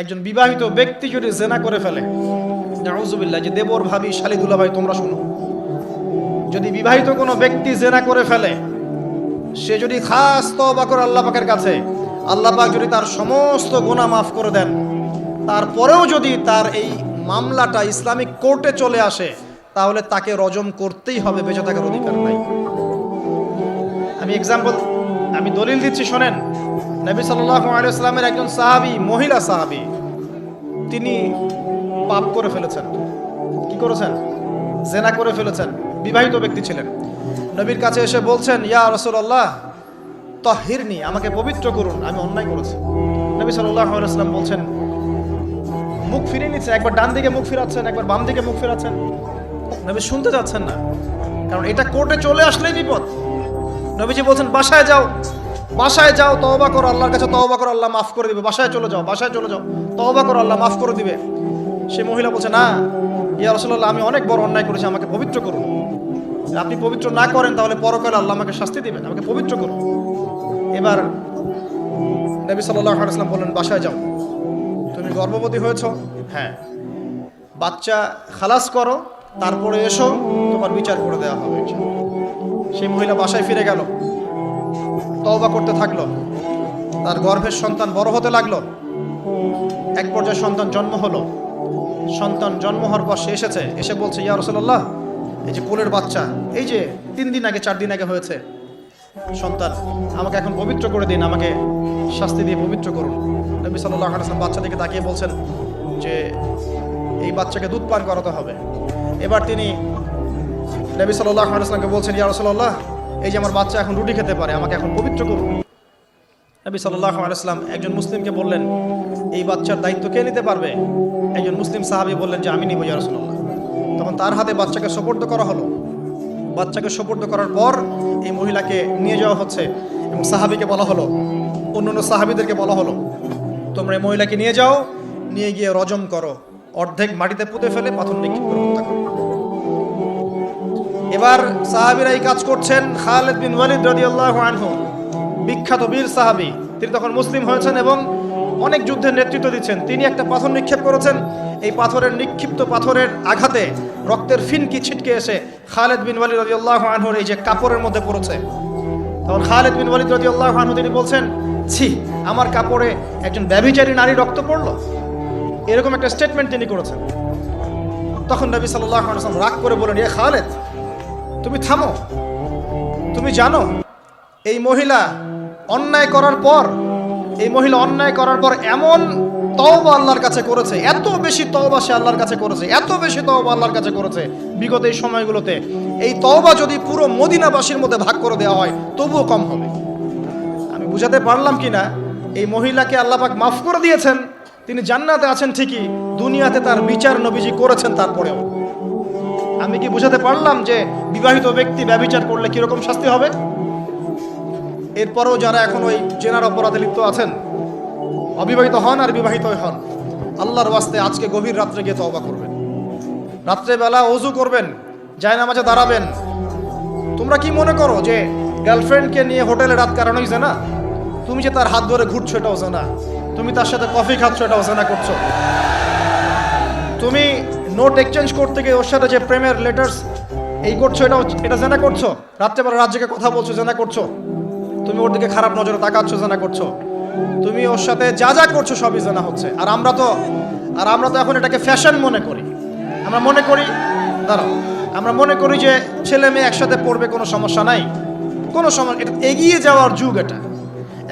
একজন বিবাহিত ব্যক্তি যদি জেনা করে ফেলে, নাউজুবিল্লাহ, যে দেবর ভাবি শালিদুল্লাহ ভাই তোমরা শুনো। যদি বিবাহিত কোনো ব্যক্তি জেনা করে ফেলে, সে যদি খাস তওবা করে আল্লাহ পাকের কাছে, আল্লাহ পাক যদি তার সমস্ত গোনা মাফ করে দেন, তারপরেও যদি তার এই মামলাটা ইসলামিক কোর্টে চলে আসে, তাহলে তাকে রজম করতেই হবে, বেঁচে থাকার অধিকার নাই। আমি এক্সাম্পল আমি দলিল দিচ্ছি, শোনেন। নবী সাল্লামের একজন সাহাবী, মহিলা সাহাবী, তিনি পাপ করে ফেলেছেন। কি করেছেন? জেনা করে ফেলেছেন। বিবাহিত ব্যক্তি ছিলেন। নবীর কাছে এসে বলছেন, ইয়া রাসূলুল্লাহ, তাহিরনি, আমাকে পবিত্র করুন, আমি অন্যায় করেছি। নবী সাল্লাম বলছেন, মুখ ফিরিয়ে নিচ্ছেন, একবার ডান দিকে মুখ ফিরাচ্ছেন, একবার বাম দিকে মুখ ফিরাচ্ছেন। নবী শুনতে যাচ্ছেন না, কারণ এটা কোর্টে চলে আসলেই বিপদ। নবীজি বলছেন, বাসায় যাও বাসায় যাও, তওবা করো, আল্লাহর কাছে তওবা করো, আল্লাহ মাফ করে দিবে। বাসায় চলে যাও, বাসায় চলে যাও, তওবা করো, আল্লাহ মাফ করে দিবে। সে মহিলা বলছে, না, ইয়া রাসূলুল্লাহ, আমি অনেক বড় অন্যায় করেছি, আমাকে পবিত্র করুন। আপনি পবিত্র না করেন, তাহলে পরকালে আল্লাহ আমাকে শাস্তি দিবেন, আমাকে পবিত্র করুন। এবার নবী ওয়াসাল্লাম বললেন, বাসায় যাও। তুমি গর্ভবতী হয়েছ? হ্যাঁ। বাচ্চা খালাস করো, তারপরে এসো, তোমার বিচার করে দেওয়া হবে। সেই মহিলা বাসায় ফিরে গেল। তওবা করতে থাকল। তার গর্ভের সন্তান বড় হতে লাগল। এক পর্যায়ে সন্তান জন্ম হলো। সন্তান জন্ম হওয়ার পর সে এসেছে। এসে বলছে, ইয়া রসল্লাহ এই যে কোলের বাচ্চা, এই যে তিন দিন আগে, চার দিন আগে হয়েছে। সন্তান, আমাকে এখন পবিত্র করে দিন, আমাকে শাস্তি দিয়ে পবিত্র করুন। নবী সাল্লাহ আলাইসলাম বাচ্চা দিকে তাকিয়ে বলছেন যে, এই বাচ্চাকে দুধ পান করাতে হবে। এবার তিনি নবী সাল্লাহ আলাইসলামকে বলছেন, ইয়া রসল্লাহ এই যে আমার বাচ্চা এখন রুটি খেতে পারে, আমাকে এখন পবিত্র করুন। নবী সাল্লাহ আলাইসলাম একজন মুসলিমকে বললেন, এই বাচ্চার দায়িত্ব কে নিতে পারবে? একজন মুসলিম সাহাবি বললেন যে, আমি নিব, ইয়া রসল্লাহ তখন তার হাতে বাচ্চাকে সোপর্দ করা হলো। বাচ্চাকে সোপর্দ করার পর এই মহিলাকে নিয়ে যাওয়া হচ্ছে এবং সাহাবিকে বলা হলো অন্য অন্য সাহাবিদেরকে বলা হলো, তোমরা এই মহিলাকে নিয়ে যাও, নিয়ে গিয়ে রজম করো, অর্ধেক মাটিতে পুঁতে ফেলে, পাথর নিক্ষেপ করে হত্যা করো। এবার সাহাবিরা এই কাজ করছেন খালেদ বিন ওয়ালিদ রাদিয়াল্লাহু আনহু, বিখ্যাত বীর সাহাবী। তিনি তখন মুসলিম হয়েছেন এবং অনেক যুদ্ধের নেতৃত্ব দিচ্ছেন। তিনি একটা পাথর নিক্ষেপ করেছেন। এই পাথরের নিক্ষিপ্ত পাথরের আঘাতে রক্তের ফিনকি ছিটকে এসে খালেদ বিন ওয়ালিদ রাদিয়াল্লাহু আনহুর এই যে কাপড়ের মধ্যে পড়েছে। তখন খালেদ বিন ওয়ালিদ রাদিয়াল্লাহু আনহু তিনি বলছেন, ছি, আমার কাপড়ে একজন ব্যভিচারী নারী রক্ত পড়ল? এরকম একটা স্টেটমেন্ট তিনি করেছেন। তখন নবী আলাইহি রাগ করে বলেন এ খালেদ তুমি থামো। তুমি জানো, এই মহিলা অন্যায় করার পর, এই মহিলা অন্যায় করার পর এমন তওবা আল্লাহর কাছে করেছে, এত বেশি তওবা সে আল্লাহর কাছে করেছে, এত বেশি তওবা আল্লাহর কাছে করেছে, বিগত এই সময়গুলোতে। এই তওবা যদি পুরো মদিনাবাসীর মধ্যে ভাগ করে দেওয়া হয়, তবুও কম হবে। আমি বুঝাতে পারলাম কি না, এই মহিলাকে আল্লাহ পাক মাফ করে দিয়েছেন, তিনি জান্নাতে আছেন ঠিকই, দুনিয়াতে তার বিচার নবীজি করেছেন তারপরেও। আমি কি বুঝাতে পারলাম যে বিবাহিত ব্যক্তি ব্যবিচার করলে কীরকম শাস্তি হবে? এরপরেও যারা এখন ওই জেনার অপরাধে লিপ্ত আছেন, অবিবাহিত হন আর বিবাহিত হন, আল্লাহর ওয়াস্তে আজকে গভীর রাত্রে গিয়ে তওবা করবেন। রাত্রেবেলা অজু করবেন যায় নামাজে দাঁড়াবেন। তোমরা কি মনে করো যে গার্লফ্রেন্ডকে নিয়ে হোটেলে রাত কাটানোই না তুমি যে তার হাত ধরে ঘুরছো এটাও জানা। তুমি তার সাথে কফি খাচ্ছ এটাও জানা করছ। তুমি নোট এক্সচেঞ্জ করতে গিয়ে ওর সাথে যে প্রেমের লেটার্স এই করছ এটা এটা জানা করছ? রাত্রেবেলা রাজ্যকে কথা বলছো, জানা করছ? তুমি ওর দিকে খারাপ নজরে তাকাচ্ছ, জানা করছ? তুমি ওর সাথে যা যা করছ, সবই জানা হচ্ছে। আর আমরা তো, আর আমরা তো এখন এটাকে ফ্যাশন মনে করি। আমরা মনে করি, দাঁড়াও, আমরা মনে করি যে ছেলে মেয়ে একসাথে পড়বে, কোনো সমস্যা নাই। কোনো সমস্যা, এটা এগিয়ে যাওয়ার যুগ এটা।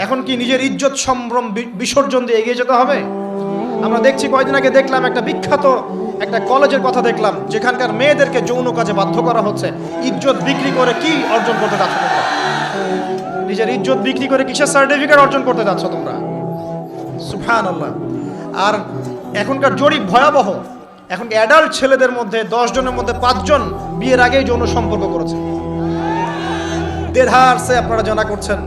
এখন কি নিজের ইজ্জত সম্ভ্রম বিসর্জন দিয়ে এগিয়ে যেতে হবে? আমরা দেখছি কয়দিন আগে দেখলাম একটা বিখ্যাত একটা কলেজের কথা দেখলাম, যেখানকার মেয়েদেরকে যৌন কাজে বাধ্য করা হচ্ছে। ইজ্জত বিক্রি করে কি অর্জন করতে যাচ্ছ তোমরা? নিজের ইজ্জত বিক্রি করে কিসের সার্টিফিকেট অর্জন করতে যাচ্ছ তোমরা? সুফান আল্লাহ আর এখনকার জরিপ ভয়াবহ। এখন অ্যাডাল্ট ছেলেদের মধ্যে, দশ জনের মধ্যে পাঁচজন বিয়ের আগেই যৌন সম্পর্ক করেছে। দেড়হার সে আপনারা জানা করছেন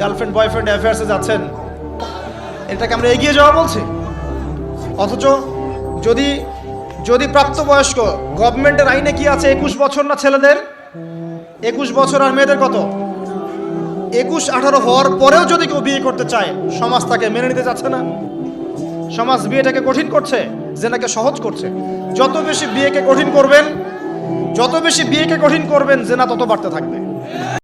গার্লফ্রেন্ড বয়ফ্রেন্ড অ্যাফেয়ার্সে যাচ্ছেন। এটাকে আমরা এগিয়ে যাওয়া বলছি। অথচ যদি যদি প্রাপ্তবয়স্ক গভর্নমেন্টের আইনে কি আছে একুশ বছর না ছেলেদের? একুশ বছর আর মেয়েদের কত? একুশ, আঠারো হওয়ার পরেও যদি কেউ বিয়ে করতে চায়, সমাজ তাকে মেনে নিতে চাচ্ছে না। সমাজ বিয়েটাকে কঠিন করছে, জেনাকে সহজ করছে। যত বেশি বিয়েকে কঠিন করবেন, যত বেশি বিয়েকে কঠিন করবেন, জেনা তত বাড়তে থাকবে।